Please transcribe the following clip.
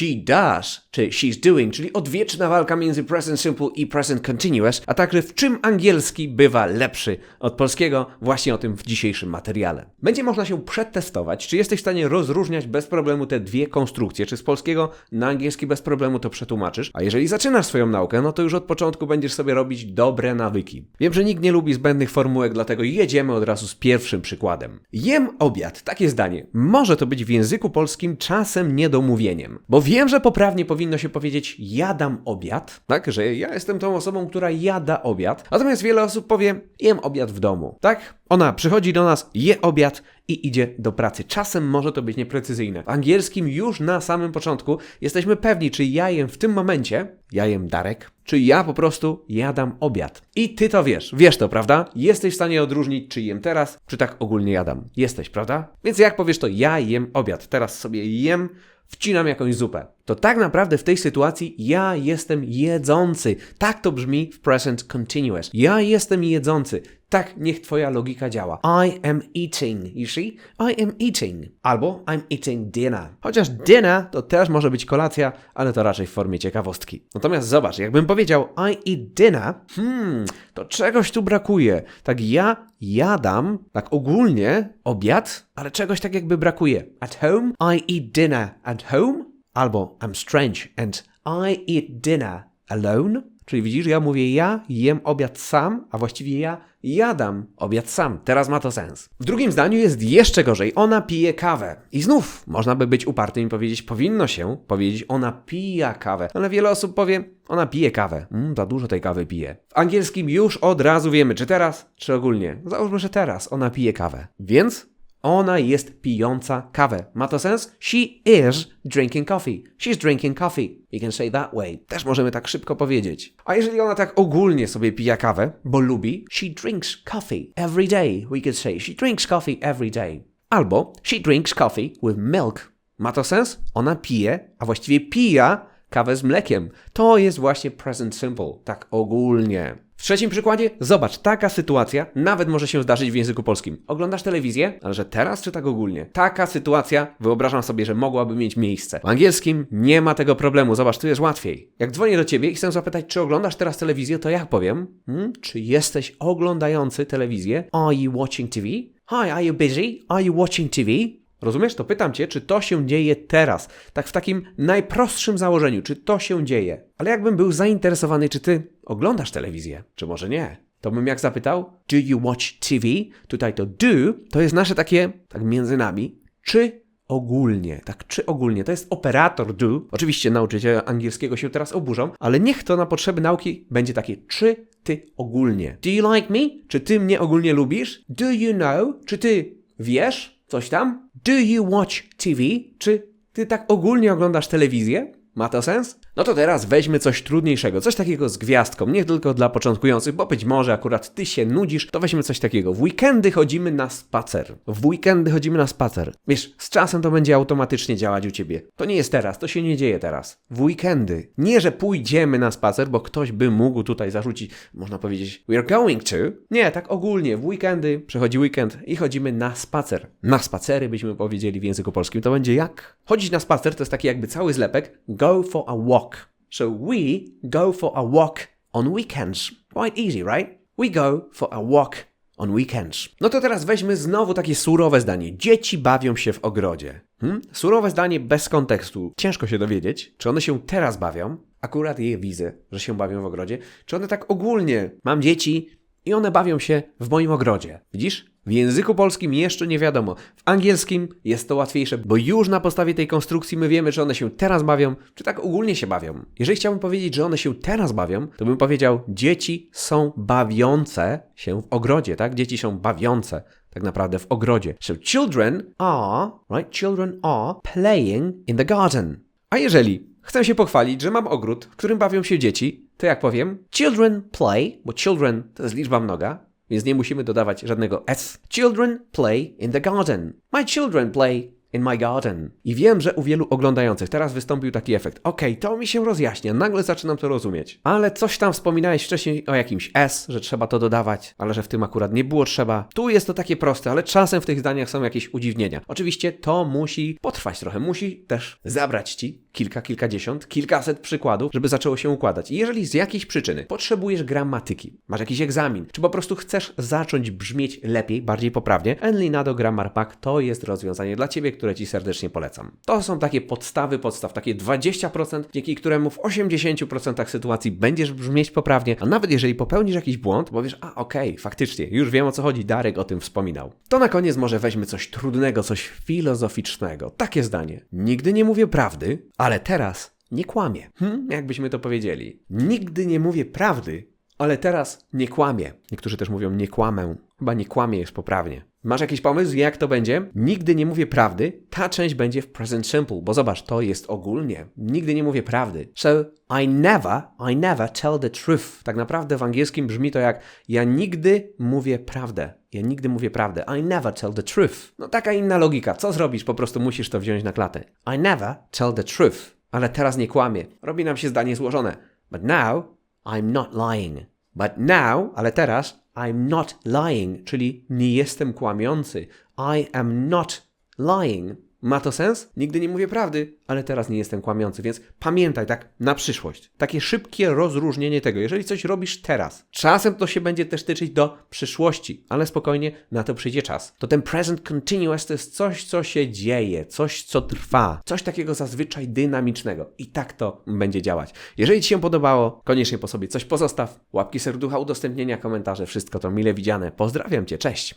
she does czy she's doing, czyli odwieczna walka między present simple i present continuous, a także w czym angielski bywa lepszy od polskiego, właśnie o tym w dzisiejszym materiale. Będzie można się przetestować, czy jesteś w stanie rozróżniać bez problemu te dwie konstrukcje, czy z polskiego na angielski bez problemu to przetłumaczysz, a jeżeli zaczynasz swoją naukę, no to już od początku będziesz sobie robić dobre nawyki. Wiem, że nikt nie lubi zbędnych formułek, dlatego jedziemy od razu z pierwszym przykładem. Jem obiad, takie zdanie. Może to być w języku polskim czasem niedomówieniem, bo wiem, że poprawnie powinno się powiedzieć jadam obiad, tak, że ja jestem tą osobą, która jada obiad, natomiast wiele osób powie jem obiad w domu, tak? Ona przychodzi do nas, je obiad i idzie do pracy. Czasem może to być nieprecyzyjne. W angielskim już na samym początku jesteśmy pewni, czy ja jem w tym momencie, ja jem Darek, czy ja po prostu jadam obiad. I ty to wiesz, wiesz to, prawda? Jesteś w stanie odróżnić, czy jem teraz, czy tak ogólnie jadam. Jesteś, prawda? Więc jak powiesz to, ja jem obiad, teraz sobie jem, wcinam jakąś zupę. To tak naprawdę w tej sytuacji ja jestem jedzący. Tak to brzmi w present continuous. Ja jestem jedzący. Tak niech twoja logika działa. I am eating. You see? I am eating. Albo I'm eating dinner. Chociaż dinner to też może być kolacja, ale to raczej w formie ciekawostki. Natomiast zobacz, jakbym powiedział I eat dinner, hmm, to czegoś tu brakuje. Tak ja jadam, tak ogólnie, obiad, ale czegoś tak jakby brakuje. At home, I eat dinner at home. Albo I'm strange and I eat dinner alone. Czyli widzisz, ja mówię ja jem obiad sam, a właściwie ja jadam obiad sam. Teraz ma to sens. W drugim zdaniu jest jeszcze gorzej. Ona pije kawę. I znów można by być upartym i powiedzieć, powinno się powiedzieć, ona pija kawę. Ale wiele osób powie, ona pije kawę. Mm, za dużo tej kawy pije. W angielskim już od razu wiemy, czy teraz, czy ogólnie. Załóżmy, że teraz ona pije kawę. Więc ona jest pijąca kawę. Ma to sens? She is drinking coffee. She's drinking coffee. You can say that way. Też możemy tak szybko powiedzieć. A jeżeli ona tak ogólnie sobie pija kawę, bo lubi, she drinks coffee every day. We could say she drinks coffee every day. Albo she drinks coffee with milk. Ma to sens? Ona pije, a właściwie pija kawę z mlekiem. To jest właśnie present simple, tak ogólnie. W trzecim przykładzie, zobacz, taka sytuacja nawet może się zdarzyć w języku polskim. Oglądasz telewizję, ale że teraz czy tak ogólnie? Taka sytuacja, wyobrażam sobie, że mogłaby mieć miejsce. W angielskim nie ma tego problemu, zobacz, tu jest łatwiej. Jak dzwonię do ciebie i chcę zapytać, czy oglądasz teraz telewizję, to jak powiem? Hmm? Czy jesteś oglądający telewizję? Are you watching TV? Hi, are you busy? Are you watching TV? Rozumiesz? To pytam cię, czy to się dzieje teraz. Tak w takim najprostszym założeniu, czy to się dzieje. Ale jakbym był zainteresowany, czy ty oglądasz telewizję, czy może nie. To bym jak zapytał, do you watch TV? Tutaj to do, to jest nasze takie, tak między nami, czy ogólnie, tak czy ogólnie. To jest operator do. Oczywiście nauczyciele angielskiego się teraz oburzą, ale niech to na potrzeby nauki będzie takie czy ty ogólnie. Do you like me? Czy ty mnie ogólnie lubisz? Do you know? Czy ty wiesz coś tam? Do you watch TV? Czy ty tak ogólnie oglądasz telewizję? Ma to sens? No to teraz weźmy coś trudniejszego, coś takiego z gwiazdką, nie tylko dla początkujących, bo być może akurat ty się nudzisz, to weźmy coś takiego. W weekendy chodzimy na spacer. W weekendy chodzimy na spacer. Wiesz, z czasem to będzie automatycznie działać u ciebie. To nie jest teraz, to się nie dzieje teraz. W weekendy. Nie, że pójdziemy na spacer, bo ktoś by mógł tutaj zarzucić, można powiedzieć, we're going to. Nie, tak ogólnie, w weekendy przychodzi weekend i chodzimy na spacer. Na spacery byśmy powiedzieli w języku polskim. To będzie jak? Chodzić na spacer to jest taki jakby cały zlepek. Go for a walk. So we go for a walk on weekends. Quite easy, right? We go for a walk on weekends. No to teraz weźmy znowu takie surowe zdanie. Dzieci bawią się w ogrodzie. Hmm? Surowe zdanie bez kontekstu. Ciężko się dowiedzieć, czy one się teraz bawią. Akurat je widzę, że się bawią w ogrodzie. Czy one tak ogólnie. Mam dzieci i one bawią się w moim ogrodzie. Widzisz? W języku polskim jeszcze nie wiadomo. W angielskim jest to łatwiejsze, bo już na podstawie tej konstrukcji my wiemy, czy one się teraz bawią, czy tak ogólnie się bawią. Jeżeli chciałbym powiedzieć, że one się teraz bawią, to bym powiedział, dzieci są bawiące się w ogrodzie, tak? Dzieci są bawiące tak naprawdę w ogrodzie. So children are, right? Children are playing in the garden. A jeżeli chcę się pochwalić, że mam ogród, w którym bawią się dzieci, to jak powiem? Children play, bo children to jest liczba mnoga, więc nie musimy dodawać żadnego s. Children play in the garden. My children play in my garden. I wiem, że u wielu oglądających teraz wystąpił taki efekt. Okej, okay, to mi się rozjaśnia, nagle zaczynam to rozumieć. Ale coś tam wspominałeś wcześniej o jakimś S, że trzeba to dodawać, ale że w tym akurat nie było trzeba. Tu jest to takie proste, ale czasem w tych zdaniach są jakieś udziwnienia. Oczywiście to musi potrwać trochę, musi też zabrać ci kilka, kilkadziesiąt, kilkaset przykładów, żeby zaczęło się układać. I jeżeli z jakiejś przyczyny potrzebujesz gramatyki, masz jakiś egzamin, czy po prostu chcesz zacząć brzmieć lepiej, bardziej poprawnie, Enlinado Grammar Pack to jest rozwiązanie dla Ciebie, które Ci serdecznie polecam. To są takie podstawy podstaw, takie 20%, dzięki któremu w 80% sytuacji będziesz brzmieć poprawnie, a nawet jeżeli popełnisz jakiś błąd, powiesz, a okej, faktycznie, już wiem o co chodzi, Darek o tym wspominał. To na koniec może weźmy coś trudnego, coś filozoficznego. Takie zdanie. Nigdy nie mówię prawdy, ale teraz nie kłamię. Hm? Jakbyśmy to powiedzieli. Nigdy nie mówię prawdy, ale teraz nie kłamię. Niektórzy też mówią nie kłamę. Chyba nie kłamie jest poprawnie. Masz jakiś pomysł, jak to będzie? Nigdy nie mówię prawdy. Ta część będzie w present simple, bo zobacz, to jest ogólnie. Nigdy nie mówię prawdy. So, I never, I never tell the truth. Tak naprawdę w angielskim brzmi to jak ja nigdy mówię prawdę. Ja nigdy mówię prawdę. I never tell the truth. No taka inna logika. Co zrobisz? Po prostu musisz to wziąć na klatę. I never tell the truth. Ale teraz nie kłamię. Robi nam się zdanie złożone. But now, I'm not lying. But now, ale teraz, I'm not lying, czyli nie jestem kłamiący. I am not lying. Ma to sens? Nigdy nie mówię prawdy, ale teraz nie jestem kłamiący, więc pamiętaj tak na przyszłość. Takie szybkie rozróżnienie tego, jeżeli coś robisz teraz. Czasem to się będzie też tyczyć do przyszłości, ale spokojnie, na to przyjdzie czas. To ten present continuous to jest coś, co się dzieje, coś, co trwa, coś takiego zazwyczaj dynamicznego. I tak to będzie działać. Jeżeli Ci się podobało, koniecznie po sobie coś pozostaw. Łapki serducha, udostępnienia, komentarze, wszystko to mile widziane. Pozdrawiam Cię, cześć!